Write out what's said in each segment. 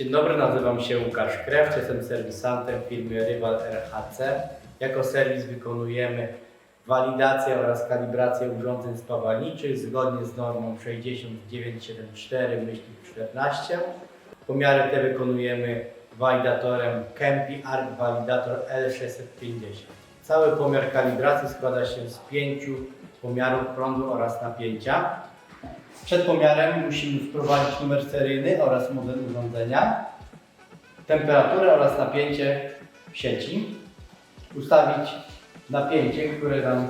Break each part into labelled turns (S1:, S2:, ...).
S1: Dzień dobry, nazywam się Łukasz Krewcz, jestem serwisantem firmy Rywal RHC. Jako serwis wykonujemy walidację oraz kalibrację urządzeń spawalniczych zgodnie z normą 60974-14. Pomiary te wykonujemy walidatorem Kempi Arc Validator L650. Cały pomiar kalibracji składa się z pięciu pomiarów prądu oraz napięcia. Przed pomiarem musimy wprowadzić numer seryjny oraz model urządzenia, temperaturę oraz napięcie w sieci, ustawić napięcie, które nam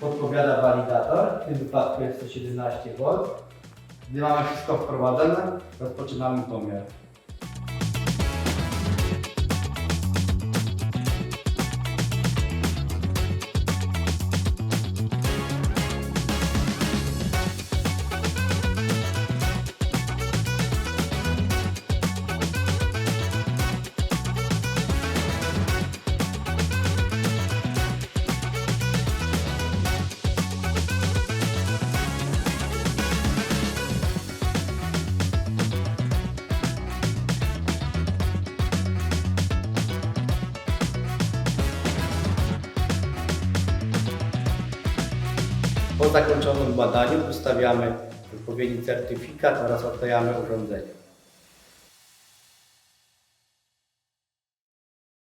S1: podpowiada walidator, w tym wypadku jest to 17 V. Gdy mamy wszystko wprowadzone, rozpoczynamy pomiar. Po zakończonym badaniu ustawiamy odpowiedni certyfikat oraz odklejamy urządzenie.